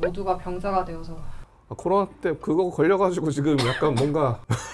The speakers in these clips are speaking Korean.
모두가 병자가 되어서. 아, 코로나 때 그거 걸려가지고 지금 약간 뭔가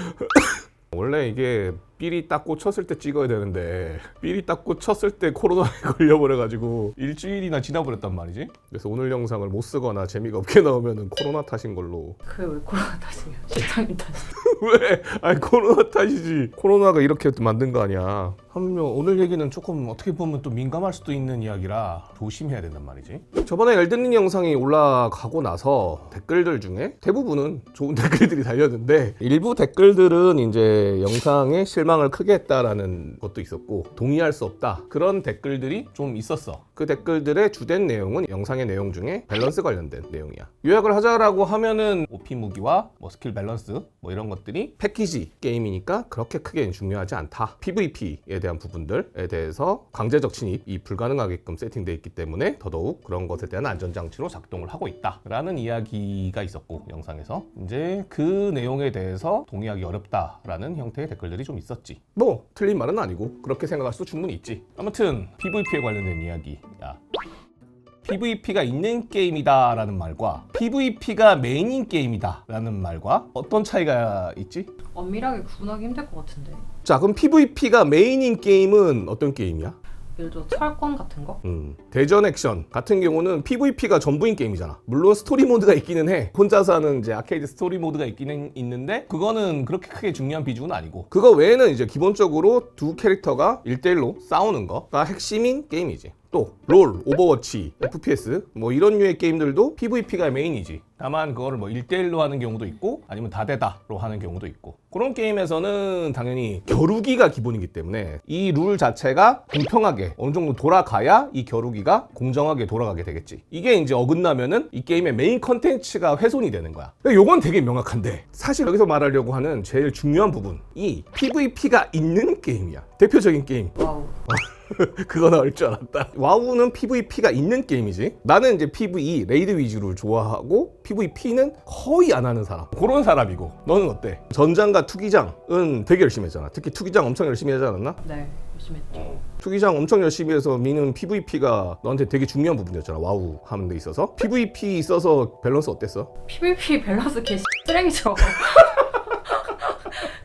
원래 이게 삘이 딱 꽂혔을 때 찍어야 되는데 삘이 딱 꽂혔을 때 코로나에 걸려버려가지고 일주일이나 지나버렸단 말이지. 그래서 오늘 영상을 못 쓰거나 재미가 없게 나오면은 코로나 탓인 걸로. 그게 왜 코로나 탓이에요? 실장님 탓이 왜? 아니 코로나 탓이지. 코로나가 이렇게 만든 거 아니야. 한명 오늘 얘기는 조금 어떻게 보면 또 민감할 수도 있는 이야기라 조심해야 된단 말이지. 저번에 엘든링 영상이 올라가고 나서 댓글들 중에 대부분은 좋은 댓글들이 달렸는데 일부 댓글들은 이제 영상에 실망 을 크게 했다라는 것도 있었고 동의할 수 없다. 그런 댓글들이 좀 있었어. 그 댓글들의 주된 내용은 영상의 내용 중에 밸런스 관련된 내용이야. 요약을 하자라고 하면은 OP 무기와 뭐 스킬 밸런스 뭐 이런 것들이 패키지 게임이니까 그렇게 크게 중요하지 않다. PVP에 대한 부분들에 대해서 강제적 침입이 불가능하게끔 세팅되어 있기 때문에 더더욱 그런 것에 대한 안전장치로 작동을 하고 있다라는 이야기가 있었고 영상에서. 이제 그 내용에 대해서 동의하기 어렵다라는 형태의 댓글들이 좀 있었 지 뭐 틀린 말은 아니고 그렇게 생각할 수도 충분히 있지 아무튼 PVP에 관련된 이야기야 PVP가 있는 게임이다라는 말과 PVP가 메인인 게임이다라는 말과 어떤 차이가 있지? 엄밀하게 구분하기 힘들 것 같은데 자, 그럼 PVP가 메인인 게임은 어떤 게임이야? 예를 들어 철권 같은 거? 음, 대전 액션 같은 경우는 PVP가 전부인 게임이잖아. 물론 스토리 모드가 있기는 해. 혼자서 하는 이제 아케이드 스토리 모드가 있기는 있는데 그거는 그렇게 크게 중요한 비중은 아니고 그거 외에는 이제 기본적으로 두 캐릭터가 1대1로 싸우는 거가 핵심인 게임이지. 또 롤, 오버워치, FPS 뭐 이런 류의 게임들도 PVP가 메인이지. 다만 그거를 뭐 1대1로 하는 경우도 있고 아니면 다대다로 하는 경우도 있고. 그런 게임에서는 당연히 겨루기가 기본이기 때문에 이 룰 자체가 공평하게 어느 정도 돌아가야 이 겨루기가 공정하게 돌아가게 되겠지. 이게 이제 어긋나면은 이 게임의 메인 컨텐츠가 훼손이 되는 거야. 요건 되게 명확한데 사실 여기서 말하려고 하는 제일 중요한 부분 이 PVP가 있는 게임이야. 대표적인 게임. 와우 그거 나올 줄 알았다. 와우는 PVP가 있는 게임이지. 나는 이제 PVE 레이드 위주를 좋아하고 PVP는 거의 안 하는 사람. 그런 사람이고. 너는 어때? 전장과 투기장은 되게 열심히 했잖아. 특히 투기장 엄청 열심히 하지 않았나? 네 열심히 했죠 투기장 엄청 열심히 해서 미는 PVP가 너한테 되게 중요한 부분이었잖아. 와우 하는 데 있어서. PVP 있어서 밸런스 어땠어? PVP 밸런스 개 쓰레기죠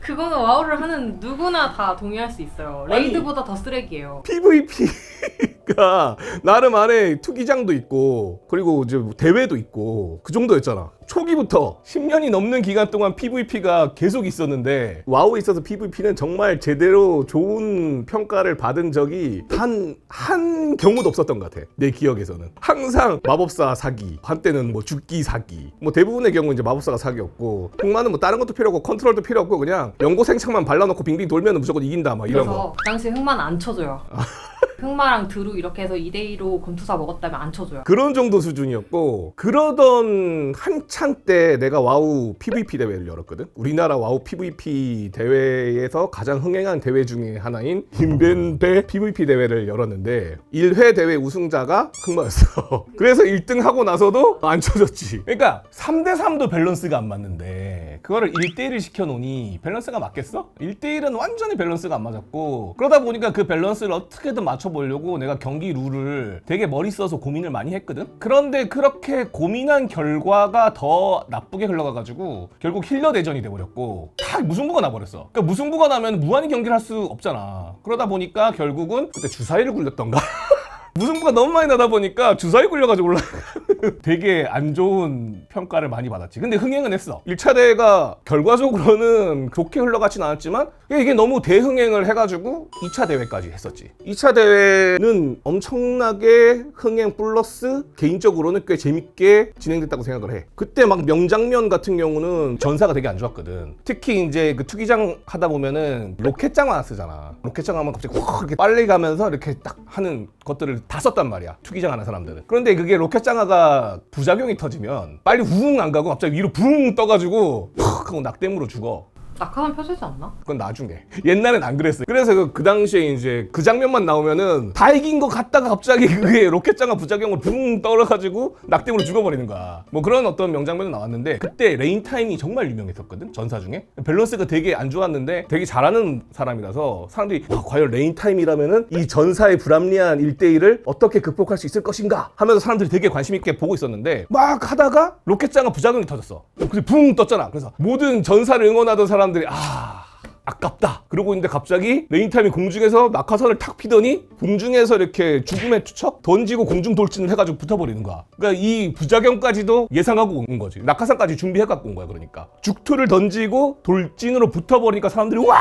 그거는 와우를 하는 누구나 다 동의할 수 있어요 레이드보다 더 쓰레기예요 PVP가 나름 안에 투기장도 있고 그리고 이제 대회도 있고 그 정도였잖아. 초기부터 10년이 넘는 기간 동안 PVP가 계속 있었는데 와우에 있어서 PVP는 정말 제대로 좋은 평가를 받은 적이 단 한 경우도 없었던 것 같아. 내 기억에서는. 항상 마법사 사기, 한때는 뭐 죽기 사기. 뭐 대부분의 경우 이제 마법사가 사기였고 흑마는 뭐 다른 것도 필요 없고 컨트롤도 필요 없고 그냥 연고생창만 발라놓고 빙빙 돌면 무조건 이긴다 막 이런 거. 그래서 그 당시 흑마는 안 쳐줘요 흑마랑 드루 이렇게 해서 2대2로 검투사 먹었다면 안 쳐줘요 그런 정도 수준이었고 그러던 한창 때 내가 와우 PVP 대회를 열었거든. 우리나라 와우 PVP 대회에서 가장 흥행한 대회 중에 하나인 인벤배 PVP 대회를 열었는데 1회 대회 우승자가 흑마였어. 그래서 1등 하고 나서도 안 쳐졌지. 그러니까 3대 3도 밸런스가 안 맞는데 그거를 1대1을 시켜 놓으니 밸런스가 맞겠어? 1대1은 완전히 밸런스가 안 맞았고 그러다 보니까 그 밸런스를 어떻게든 맞춰 보려고 내가 경기 룰을 되게 머리 써서 고민을 많이 했거든? 그런데 그렇게 고민한 결과가 더 나쁘게 흘러가가지고 결국 힐러 대전이 돼버렸고 다 무승부가 나버렸어. 그러니까 무승부가 나면 무한히 경기를 할 수 없잖아. 그러다 보니까 결국은 그때 주사위를 굴렸던가 무승부가 너무 많이 나다 보니까 주사위 굴려가지고 올라 되게 안 좋은 평가를 많이 받았지. 근데 흥행은 했어. 1차 대회가 결과적으로는 좋게 흘러가진 않았지만 이게 너무 대흥행을 해가지고 2차 대회까지 했었지. 2차 대회는 엄청나게 흥행 플러스 개인적으로는 꽤 재밌게 진행됐다고 생각을 해. 그때 막 명장면 같은 경우는 전사가 되게 안 좋았거든. 특히 이제 그 투기장 하다 보면은 로켓장 하나 쓰잖아. 로켓장 하면 갑자기 확 이렇게 빨리 가면서 이렇게 딱 하는 것들을 다 썼단 말이야. 투기장 하는 사람들은. 그런데 그게 로켓 장화가 부작용이 터지면 빨리 우웅 안 가고 갑자기 위로 붕 떠가지고 팍 하고 낙댐으로 죽어. 낙하산 펴지지 않나? 그건 나중에. 옛날엔 안 그랬어요. 그래서 그, 그 당시에 이제 그 장면만 나오면은 다 이긴 거 같다가 갑자기 그게 로켓장과 부작용으로 붕 떨어가지고 낙뎀으로 죽어버리는 거야. 뭐 그런 어떤 명장면도 나왔는데 그때 레인 타임이 정말 유명했었거든. 전사 중에 밸런스가 되게 안 좋았는데 되게 잘하는 사람이라서 사람들이 아, 과연 레인 타임이라면은 이 전사의 불합리한 일대일을 어떻게 극복할 수 있을 것인가 하면서 사람들이 되게 관심 있게 보고 있었는데 막 하다가 로켓장과 부작용이 터졌어. 그래서 붕 떴잖아. 그래서 모든 전사를 응원하던 사람 들이 아 아깝다. 그러고 있는데 갑자기 레인타임이 공중에서 낙하산을 탁 피더니 공중에서 이렇게 죽음의 투척 던지고 공중 돌진을 해가지고 붙어버리는 거야. 그러니까 이 부작용까지도 예상하고 온 거지. 낙하산까지 준비해갖고 온 거야. 그러니까 죽투를 던지고 돌진으로 붙어버리니까 사람들이 와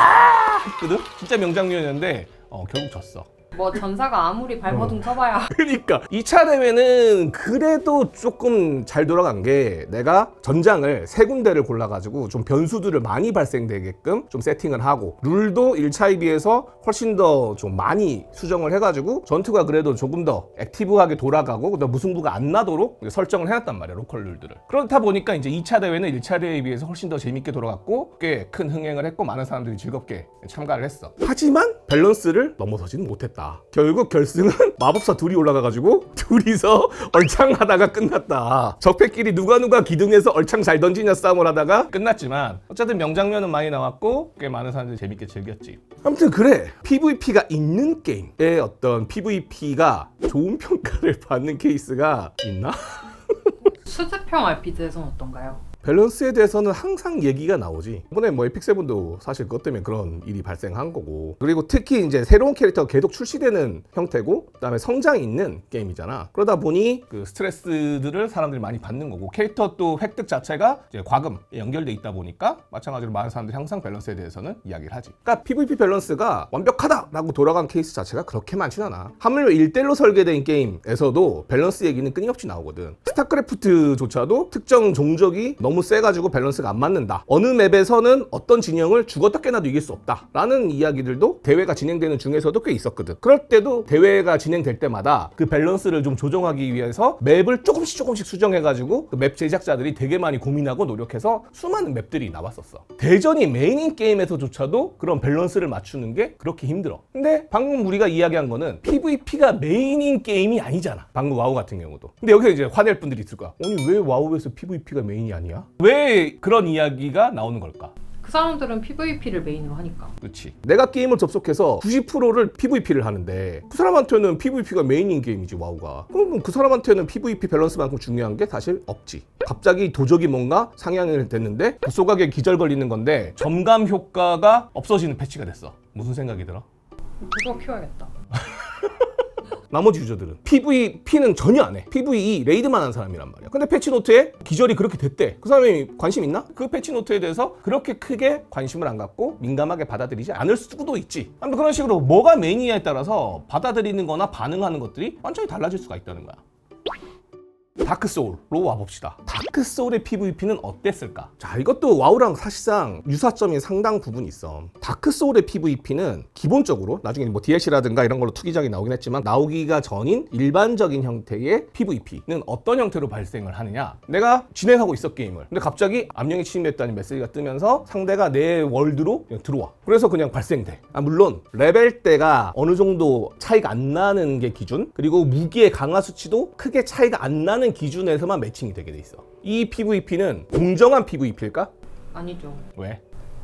했거든. 진짜 명장면이었는데 어, 결국 졌어. 뭐 전사가 아무리 발버둥 쳐봐야. 그러니까 2차 대회는 그래도 조금 잘 돌아간 게 내가 전장을 세 군데를 골라가지고 좀 변수들을 많이 발생되게끔 좀 세팅을 하고 룰도 1차에 비해서 훨씬 더 좀 많이 수정을 해가지고 전투가 그래도 조금 더 액티브하게 돌아가고 그다음 무승부가 안 나도록 설정을 해놨단 말이야 로컬 룰들을. 그렇다 보니까 이제 2차 대회는 1차 대회에 비해서 훨씬 더 재밌게 돌아갔고 꽤 큰 흥행을 했고 많은 사람들이 즐겁게 참가를 했어. 하지만 밸런스를 넘어서지는 못했다 결국 결승은 마법사 둘이 올라가가지고 둘이서 얼창하다가 끝났다 적패끼리 누가 누가 기둥에서 얼창 잘 던지냐 싸움을 하다가 끝났지만 어쨌든 명장면은 많이 나왔고 꽤 많은 사람들이 재밌게 즐겼지 아무튼 그래 PVP가 있는 게임의 어떤 PVP가 좋은 평가를 받는 케이스가 있나? 수제평 RPG에서는 어떤가요? 밸런스에 대해서는 항상 얘기가 나오지. 이번에 뭐 에픽세븐도 사실 그것 때문에 그런 일이 발생한 거고. 그리고 특히 이제 새로운 캐릭터가 계속 출시되는 형태고, 그 다음에 성장이 있는 게임이잖아. 그러다 보니 그 스트레스들을 사람들이 많이 받는 거고, 캐릭터 또 획득 자체가 이제 과금에 연결돼 있다 보니까 마찬가지로 많은 사람들이 항상 밸런스에 대해서는 이야기를 하지. 그러니까 PVP 밸런스가 완벽하다라고 돌아간 케이스 자체가 그렇게 많진 않아. 하물며 1대1로 설계된 게임에서도 밸런스 얘기는 끊임없이 나오거든. 스타크래프트조차도 특정 종족이 너무 세가지고 밸런스가 안 맞는다. 어느 맵에서는 어떤 진영을 죽었다 깨나도 이길 수 없다. 라는 이야기들도 대회가 진행되는 중에서도 꽤 있었거든. 그럴 때도 대회가 진행될 때마다 그 밸런스를 좀 조정하기 위해서 맵을 조금씩 조금씩 수정해가지고 그 맵 제작자들이 되게 많이 고민하고 노력해서 수많은 맵들이 나왔었어. 대전이 메인인 게임에서조차도 그런 밸런스를 맞추는 게 그렇게 힘들어. 근데 방금 우리가 이야기한 거는 PVP가 메인인 게임이 아니잖아. 방금 와우 같은 경우도. 근데 여기서 이제 화낼 분들이 있을 거야. 아니 왜 와우에서 PVP가 메인이 아니야? 왜 그런 이야기가 나오는 걸까? 그 사람들은 PVP를 메인으로 하니까 그렇지. 내가 게임을 접속해서 90%를 PVP를 하는데 그 사람한테는 PVP가 메인인 게임이지 와우가. 그러면 그 사람한테는 PVP 밸런스만큼 중요한 게 사실 없지. 갑자기 도적이 뭔가 상향이 됐는데 구소각에 기절 걸리는 건데 점감 효과가 없어지는 패치가 됐어. 무슨 생각이 들어? 무조건 키워야겠다 나머지 유저들은 PVP는 전혀 안 해. PVE 레이드만 한 사람이란 말이야. 근데 패치노트에 기절이 그렇게 됐대. 그 사람이 관심 있나? 그 패치노트에 대해서 그렇게 크게 관심을 안 갖고 민감하게 받아들이지 않을 수도 있지. 아무튼 그런 식으로 뭐가 메인이냐에 따라서 받아들이는 거나 반응하는 것들이 완전히 달라질 수가 있다는 거야. 다크 소울로 와봅시다. 다크 소울의 PVP는 어땠을까? 자, 이것도 와우랑 사실상 유사점이 상당 부분 있어. 다크 소울의 PVP는 기본적으로 나중에 뭐 DLC라든가 이런 걸로 투기작이 나오긴 했지만 나오기가 전인 일반적인 형태의 PVP는 어떤 형태로 발생을 하느냐? 내가 진행하고 있어 게임을. 근데 갑자기 암령이 침입했다는 메시지가 뜨면서 상대가 내 월드로 들어와. 그래서 그냥 발생돼. 아, 물론 레벨대가 어느 정도 차이가 안 나는 게 기준. 그리고 무기의 강화 수치도 크게 차이가 안 나는 기준에서만 매칭이 되게 돼 있어. 이 PVP는 공정한 PVP일까? 아니죠 왜?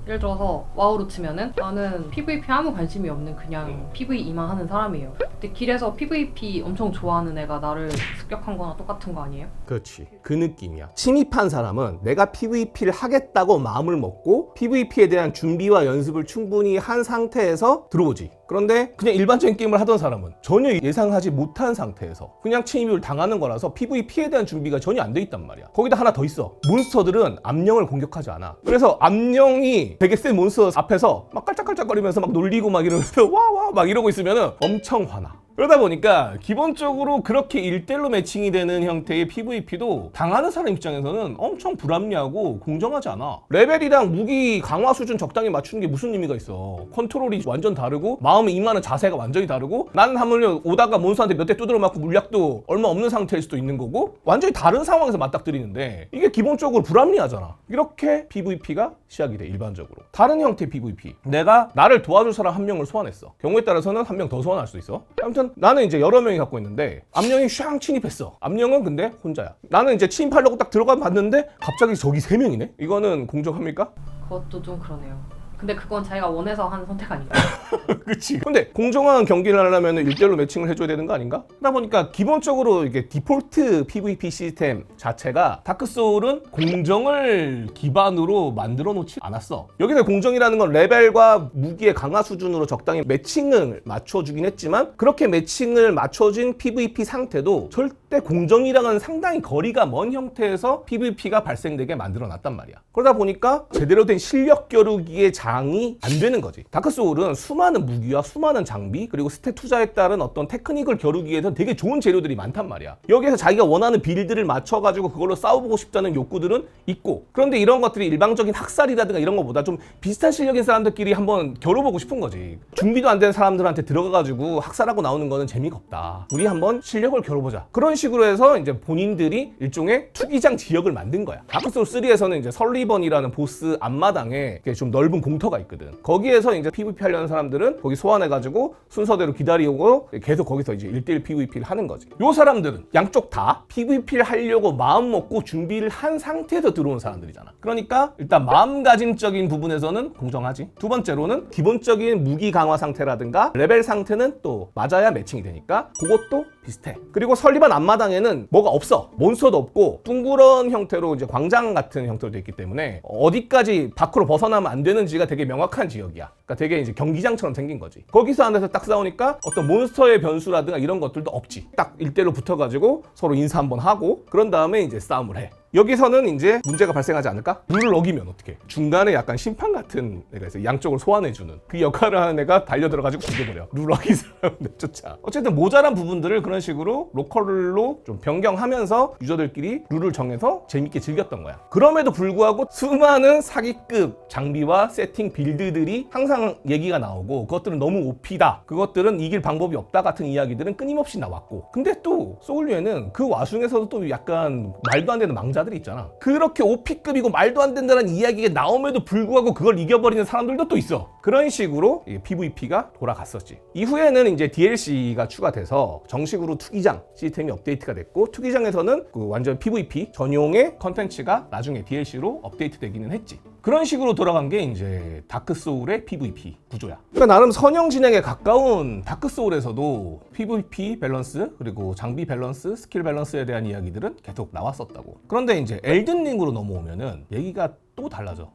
예를 들어서 와우로 치면은 나는 PVP 아무 관심이 없는 그냥 PVE만 하는 사람이에요 근데 길에서 PVP 엄청 좋아하는 애가 나를 습격한 거나 똑같은 거 아니에요? 그렇지. 그 느낌이야. 침입한 사람은 내가 PVP를 하겠다고 마음을 먹고 PVP에 대한 준비와 연습을 충분히 한 상태에서 들어오지. 그런데 그냥 일반적인 게임을 하던 사람은 전혀 예상하지 못한 상태에서 그냥 침입을 당하는 거라서 PVP에 대한 준비가 전혀 안 돼 있단 말이야. 거기다 하나 더 있어. 몬스터들은 암령을 공격하지 않아. 그래서 암령이 되게 센 몬스터 앞에서 막 깔짝깔짝거리면서 막 놀리고 막 이러면서 와와 막 이러고 있으면은 엄청 화나. 그러다 보니까 기본적으로 그렇게 1대1로 매칭이 되는 형태의 PVP도 당하는 사람 입장에서는 엄청 불합리하고 공정하지 않아. 레벨이랑 무기 강화 수준 적당히 맞추는 게 무슨 의미가 있어. 컨트롤이 완전 다르고 마음에 임하는 자세가 완전히 다르고 나는 하물며 오다가 몬스터한테 몇 대 두드려 맞고 물약도 얼마 없는 상태일 수도 있는 거고 완전히 다른 상황에서 맞닥뜨리는데 이게 기본적으로 불합리하잖아. 이렇게 PVP가 시작이 돼 일반적으로. 다른 형태의 PVP. 내가 나를 도와줄 사람 한 명을 소환했어. 경우에 따라서는 한 명 더 소환할 수도 있어. 아무튼 나는 이제 여러 명이 갖고 있는데 암령이 샹 침입했어. 암령은 근데 혼자야. 나는 이제 침입하려고 딱 들어가 봤는데 갑자기 저기 세 명이네. 이거는 공정합니까? 그것도 좀 그러네요. 근데 그건 자기가 원해서 한 선택 아닌가? 그치. 근데 공정한 경기를 하려면 1대1로 매칭을 해줘야 되는 거 아닌가? 그러다 보니까 기본적으로 이게 디폴트 PVP 시스템 자체가 다크소울은 공정을 기반으로 만들어 놓지 않았어. 여기서 공정이라는 건 레벨과 무기의 강화 수준으로 적당히 매칭을 맞춰주긴 했지만 그렇게 매칭을 맞춰진 PVP 상태도 절대 공정이랑은 상당히 거리가 먼 형태에서 PVP가 발생되게 만들어 놨단 말이야. 그러다 보니까 제대로 된 실력 겨루기의 장이 안 되는 거지. 다크소울은 수많은 무기와 수많은 장비 그리고 스탯 투자에 따른 어떤 테크닉을 겨루기 위해서 되게 좋은 재료들이 많단 말이야. 여기에서 자기가 원하는 빌드를 맞춰가지고 그걸로 싸워보고 싶다는 욕구들은 있고 그런데 이런 것들이 일방적인 학살이라든가 이런 것보다 좀 비슷한 실력인 사람들끼리 한번 겨뤄보고 싶은 거지. 준비도 안 된 사람들한테 들어가가지고 학살하고 나오는 거는 재미가 없다. 우리 한번 실력을 겨뤄보자. 그런 식으로 해서 이제 본인들이 일종의 투기장 지역을 만든 거야. 다크소울 3에서는 이제 설리번이라는 보스 앞마당에 좀 넓은 공 터가 있거든. 거기에서 이제 PVP 하려는 사람들은 거기 소환해가지고 순서대로 기다리고 계속 거기서 이제 1대1 PVP를 하는 거지. 요 사람들은 양쪽 다 PVP를 하려고 마음 먹고 준비를 한 상태에서 들어온 사람들이잖아. 그러니까 일단 마음가짐적인 부분에서는 공정하지. 두 번째로는 기본적인 무기 강화 상태라든가 레벨 상태는 또 맞아야 매칭이 되니까 그것도 비슷해. 그리고 설리반 앞마당에는 뭐가 없어. 몬스터도 없고 둥그런 형태로 이제 광장 같은 형태로 돼 있기 때문에 어디까지 밖으로 벗어나면 안 되는지가 되게 명확한 지역이야. 그러니까 되게 이제 경기장처럼 생긴 거지. 거기서 안에서 딱 싸우니까 어떤 몬스터의 변수라든가 이런 것들도 없지. 딱 일대로 붙어가지고 서로 인사 한번 하고 그런 다음에 이제 싸움을 해. 여기서는 이제 문제가 발생하지 않을까? 룰을 어기면 어떻게? 중간에 약간 심판 같은 애가 있어. 양쪽을 소환해주는 그 역할을 하는 애가 달려 들어가지고 죽여버려. 룰 어긴 사람들 쫓아. 어쨌든 모자란 부분들을 그런 식으로 로컬로 좀 변경하면서 유저들끼리 룰을 정해서 재밌게 즐겼던 거야. 그럼에도 불구하고 수많은 사기급 장비와 세팅 빌드들이 항상 얘기가 나오고 그것들은 너무 오피다. 그것들은 이길 방법이 없다 같은 이야기들은 끊임없이 나왔고. 근데 또 소울류에는 그 와중에서도 또 약간 말도 안 되는 망자 들이 있잖아. 그렇게 오피급이고 말도 안 된다는 이야기가 나옴에도 불구하고 그걸 이겨버리는 사람들도 또 있어. 그런 식으로 PVP가 돌아갔었지. 이후에는 이제 DLC가 추가돼서 정식으로 투기장 시스템이 업데이트가 됐고 투기장에서는 그 완전 PVP 전용의 컨텐츠가 나중에 DLC로 업데이트되기는 했지. 그런 식으로 돌아간 게 이제 다크 소울의 PVP 구조야. 그러니까 나름 선형 진행에 가까운 다크 소울에서도 PVP 밸런스 그리고 장비 밸런스, 스킬 밸런스에 대한 이야기들은 계속 나왔었다고. 그런데 이제 엘든 링으로 넘어오면은 얘기가 또 달라져.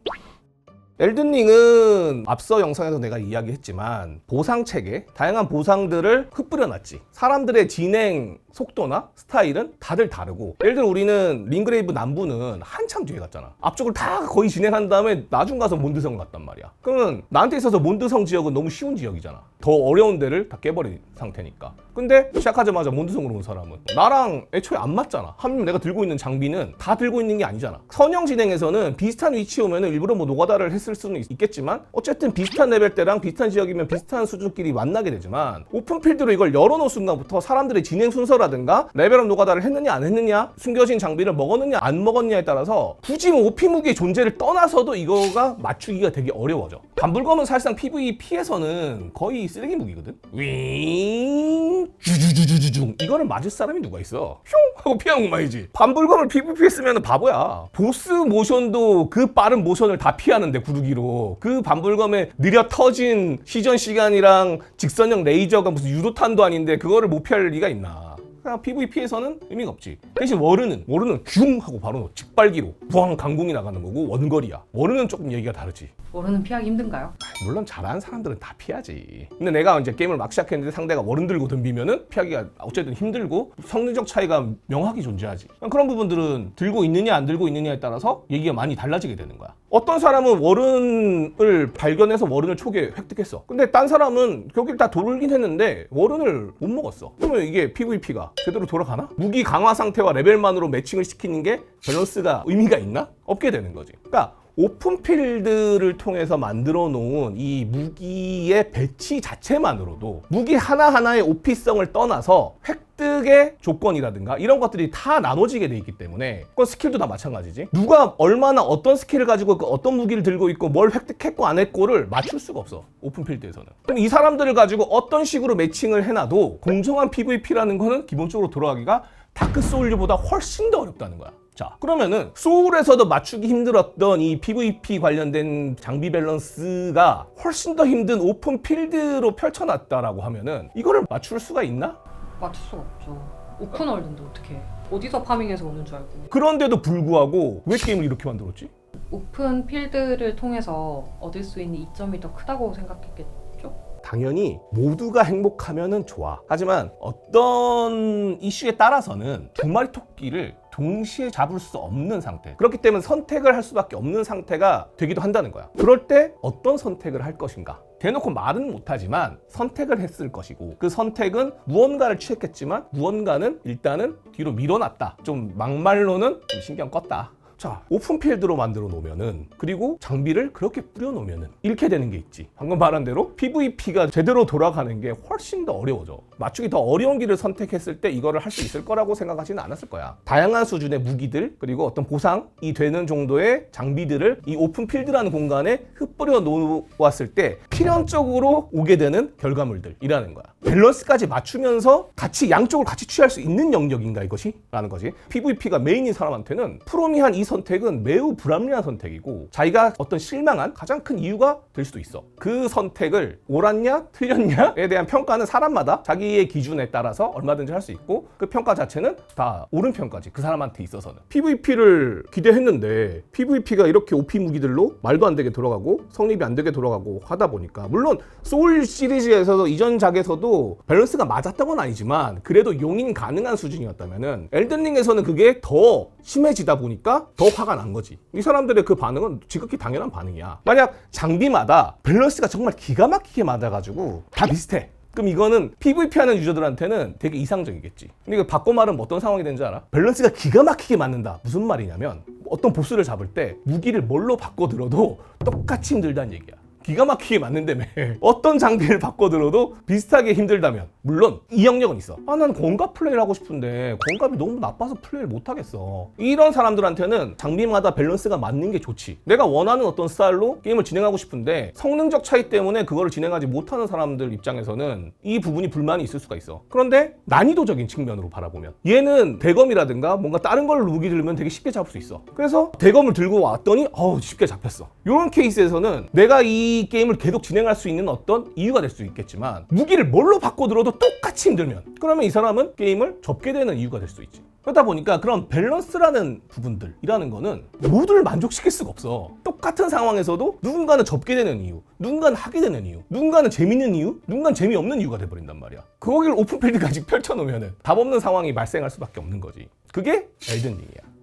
엘든링은 앞서 영상에서 내가 이야기했지만 보상 체계, 다양한 보상들을 흩뿌려놨지. 사람들의 진행 속도나 스타일은 다들 다르고. 예를 들어 우리는 링그레이브 남부는 한참 뒤에 갔잖아. 앞쪽을 다 거의 진행한 다음에 나중 가서 몬드성 갔단 말이야. 그러면 나한테 있어서 몬드성 지역은 너무 쉬운 지역이잖아 더 어려운 데를 다 깨버린 상태니까. 근데 시작하자마자 몬드성으로 온 사람은 나랑 애초에 안 맞잖아. 하면 내가 들고 있는 장비는 다 들고 있는 게 아니잖아. 선형 진행에서는 비슷한 위치에 오면 은 일부러 뭐 노가다를 했을 수는 있- 있겠지만 어쨌든 비슷한 레벨대랑 비슷한 지역이면 비슷한 수준끼리 만나게 되지만 오픈필드로 이걸 열어놓은 순간부터 사람들의 진행 순서라든가 레벨업 노가다를 했느냐 안 했느냐 숨겨진 장비를 먹었느냐 안 먹었냐에 따라서 굳이 뭐 오피무기의 존재를 떠나서도 이거가 맞추기가 되게 어려워져. 반불검은 사실상 PVP에서는 거의 쓰레기 무기거든? 윙! 주주주주주중. 이거를 맞을 사람이 누가 있어? 흉 하고 피하는 것만이지. 반불검을 PVP에 쓰면 바보야. 보스 모션도 그 빠른 모션을 다 피하는데 구르기로. 그 반불검에 느려 터진 시전 시간이랑 직선형 레이저가 무슨 유도탄도 아닌데 그거를 못 피할 리가 있나 그냥 PVP에서는 의미가 없지. 대신 워르는 워르는 슝 하고 바로 직발기로 부항 강공이 나가는 거고 원거리야. 워르는 조금 얘기가 다르지. 워르는 피하기 힘든가요? 물론 잘하는 사람들은 다 피하지. 근데 내가 이제 게임을 막 시작했는데 상대가 워른 들고 덤비면은 피하기가 어쨌든 힘들고 성능적 차이가 명확히 존재하지. 그런 부분들은 들고 있느냐 안 들고 있느냐에 따라서 얘기가 많이 달라지게 되는 거야. 어떤 사람은 워른을 발견해서 워른을 초기에 획득했어. 근데 딴 사람은 거길 다 돌긴 했는데 워른을 못 먹었어. 그러면 이게 PVP가 제대로 돌아가나? 무기 강화 상태와 레벨만으로 매칭을 시키는 게 밸런스가 의미가 있나? 없게 되는 거지. 그러니까 오픈필드를 통해서 만들어 놓은 이 무기의 배치 자체만으로도 무기 하나하나의 오피성을 떠나서 획 득의 조건이라든가 이런 것들이 다 나눠지게 돼 있기 때문에 그건 스킬도 다 마찬가지지. 누가 얼마나 어떤 스킬을 가지고 그 어떤 무기를 들고 있고 뭘 획득했고 안 했고를 맞출 수가 없어 오픈필드에서는. 그럼 이 사람들을 가지고 어떤 식으로 매칭을 해놔도 공정한 PVP라는 거는 기본적으로 돌아가기가 다크 소울류보다 훨씬 더 어렵다는 거야. 자 그러면은 소울에서도 맞추기 힘들었던 이 PVP 관련된 장비 밸런스가 훨씬 더 힘든 오픈 필드로 펼쳐놨다라고 하면은 이거를 맞출 수가 있나? 맞출 수가 없죠. 오픈월드인데 어떻게? 어디서 파밍해서 오는 줄 알고. 그런데도 불구하고 왜 게임을 이렇게 만들었지? 오픈 필드를 통해서 얻을 수 있는 이점이 더 크다고 생각했겠죠? 당연히 모두가 행복하면은 좋아. 하지만 어떤 이슈에 따라서는 두 마리 토끼를 동시에 잡을 수 없는 상태. 그렇기 때문에 선택을 할 수밖에 없는 상태가 되기도 한다는 거야. 그럴 때 어떤 선택을 할 것인가? 대놓고 말은 못하지만 선택을 했을 것이고 그 선택은 무언가를 취했겠지만 무언가는 일단은 뒤로 밀어놨다. 좀 막말로는 좀 신경 껐다. 자, 오픈필드로 만들어 놓으면은 그리고 장비를 그렇게 뿌려 놓으면은 이렇게 되는 게 있지. 방금 말한 대로 PVP가 제대로 돌아가는 게 훨씬 더 어려워져. 맞추기 더 어려운 길을 선택했을 때 이거를 할 수 있을 거라고 생각하지는 않았을 거야. 다양한 수준의 무기들 그리고 어떤 보상이 되는 정도의 장비들을 이 오픈필드라는 공간에 흩뿌려 놓았을 때 필연적으로 오게 되는 결과물들이라는 거야. 밸런스까지 맞추면서 같이 양쪽을 같이 취할 수 있는 영역인가 이것이? 라는 거지. PVP가 메인인 사람한테는 프로미한 이 선택은 매우 불합리한 선택이고 자기가 어떤 실망한 가장 큰 이유가 될 수도 있어. 그 선택을 옳았냐 틀렸냐에 대한 평가는 사람마다 자기의 기준에 따라서 얼마든지 할 수 있고 그 평가 자체는 다 옳은 평가지. 그 사람한테 있어서는. PVP를 기대했는데 PVP가 이렇게 OP 무기들로 말도 안 되게 돌아가고 성립이 안 되게 돌아가고 하다 보니까 물론 소울 시리즈에서도 이전 작에서도 밸런스가 맞았던 건 아니지만 그래도 용인 가능한 수준이었다면은 엘든링에서는 그게 더 심해지다 보니까 더 화가 난 거지. 이 사람들의 그 반응은 지극히 당연한 반응이야. 만약 장비마다 밸런스가 정말 기가 막히게 맞아가지고 다 비슷해. 그럼 이거는 PVP 하는 유저들한테는 되게 이상적이겠지. 근데 이거 바꿔 말하면 어떤 상황이 되는지 알아? 밸런스가 기가 막히게 맞는다. 무슨 말이냐면 어떤 보스를 잡을 때 무기를 뭘로 바꿔 들어도 똑같이 힘들다는 얘기야. 기가 막히게 맞는다며 어떤 장비를 바꿔 들어도 비슷하게 힘들다면 물론 이 영역은 있어. 아 난 공갑 플레이를 하고 싶은데 공갑이 너무 나빠서 플레이를 못 하겠어. 이런 사람들한테는 장비마다 밸런스가 맞는 게 좋지. 내가 원하는 어떤 스타일로 게임을 진행하고 싶은데 성능적 차이 때문에 그거를 진행하지 못하는 사람들 입장에서는 이 부분이 불만이 있을 수가 있어. 그런데 난이도적인 측면으로 바라보면 얘는 대검이라든가 뭔가 다른 걸 무기 들면 되게 쉽게 잡을 수 있어. 그래서 대검을 들고 왔더니 어우 쉽게 잡혔어. 이런 케이스에서는 내가 이 게임을 계속 진행할 수 있는 어떤 이유가 될 수 있겠지만 무기를 뭘로 바꿔 들어도 똑같이 힘들면 그러면 이 사람은 게임을 접게 되는 이유가 될수 있지 그러다 보니까 그런 밸런스라는 부분들이라는 거는 모두를 만족시킬 수가 없어. 똑같은 상황에서도 누군가는 접게 되는 이유, 누군가는 하게 되는 이유, 누군가는 재밌는 이유, 누군가는 재미없는 이유가 돼버린단 말이야. 거기를 오픈필드까지 펼쳐놓으면 답 없는 상황이 발생할 수밖에 없는 거지. 그게 엘든링이야.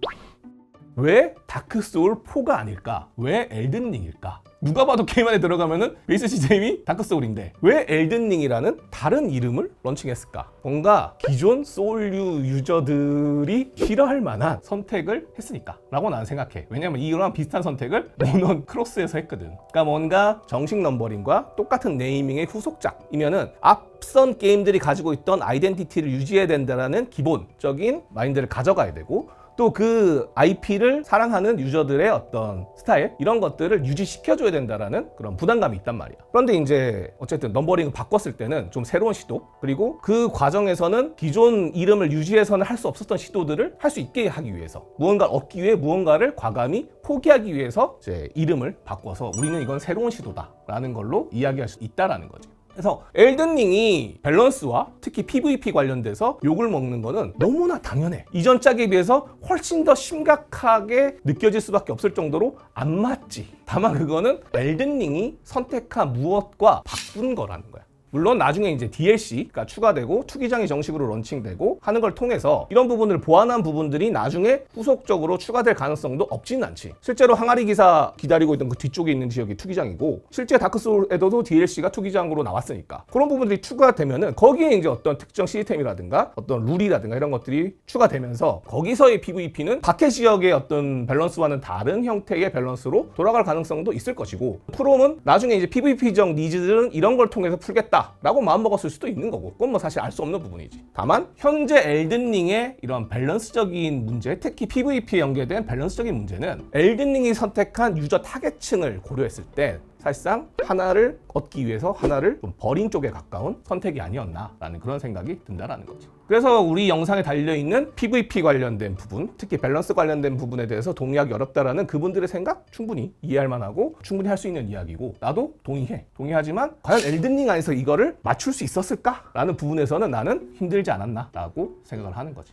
왜 다크 소울 4가 아닐까? 왜 엘든 링일까? 누가 봐도 게임 안에 들어가면은 베이스 시스템이 다크 소울인데 왜 엘든 링이라는 다른 이름을 런칭했을까? 뭔가 기존 소울류 유저들이 싫어할 만한 선택을 했으니까 라고 나는 생각해. 왜냐면 이런 비슷한 선택을 모넌 크로스에서 했거든. 그러니까 뭔가 정식 넘버링과 똑같은 네이밍의 후속작이면은 앞선 게임들이 가지고 있던 아이덴티티를 유지해야 된다라는 기본적인 마인드를 가져가야 되고 또 그 IP를 사랑하는 유저들의 어떤 스타일 이런 것들을 유지시켜줘야 된다라는 그런 부담감이 있단 말이야. 그런데 이제 어쨌든 넘버링을 바꿨을 때는 좀 새로운 시도 그리고 그 과정에서는 기존 이름을 유지해서는 할 수 없었던 시도들을 할 수 있게 하기 위해서 무언가를 얻기 위해 무언가를 과감히 포기하기 위해서 이제 이름을 바꿔서 우리는 이건 새로운 시도다라는 걸로 이야기할 수 있다라는 거지. 그래서 엘든링이 밸런스와 특히 PVP 관련돼서 욕을 먹는 거는 너무나 당연해. 이전 짝에 비해서 훨씬 더 심각하게 느껴질 수밖에 없을 정도로 안 맞지. 다만 그거는 엘든링이 선택한 무엇과 바꾼 거라는 거야. 물론 나중에 이제 DLC가 추가되고 투기장이 정식으로 런칭되고 하는 걸 통해서 이런 부분을 보완한 부분들이 나중에 후속적으로 추가될 가능성도 없지는 않지. 실제로 항아리 기사 기다리고 있던 그 뒤쪽에 있는 지역이 투기장이고 실제 다크소울에도 DLC가 투기장으로 나왔으니까 그런 부분들이 추가되면은 거기에 이제 어떤 특정 시스템이라든가 어떤 룰이라든가 이런 것들이 추가되면서 거기서의 PVP는 밖의 지역의 어떤 밸런스와는 다른 형태의 밸런스로 돌아갈 가능성도 있을 것이고 프롬은 나중에 이제 PVP적 니즈들은 이런 걸 통해서 풀겠다 라고 마음먹었을 수도 있는 거고 그건 뭐 사실 알 수 없는 부분이지 다만 현재 엘든링의 이런 밸런스적인 문제 특히 PVP에 연계된 밸런스적인 문제는 엘든링이 선택한 유저 타겟층을 고려했을 때 사실상 하나를 얻기 위해서 하나를 좀 버린 쪽에 가까운 선택이 아니었나라는 그런 생각이 든다라는 거죠. 그래서 우리 영상에 달려 있는 PVP 관련된 부분, 특히 밸런스 관련된 부분에 대해서 동의하기 어렵다라는 그분들의 생각 충분히 이해할 만하고 충분히 할 수 있는 이야기고 나도 동의해. 동의하지만 과연 엘든링 안에서 이거를 맞출 수 있었을까라는 부분에서는 나는 힘들지 않았나라고 생각을 하는 거지.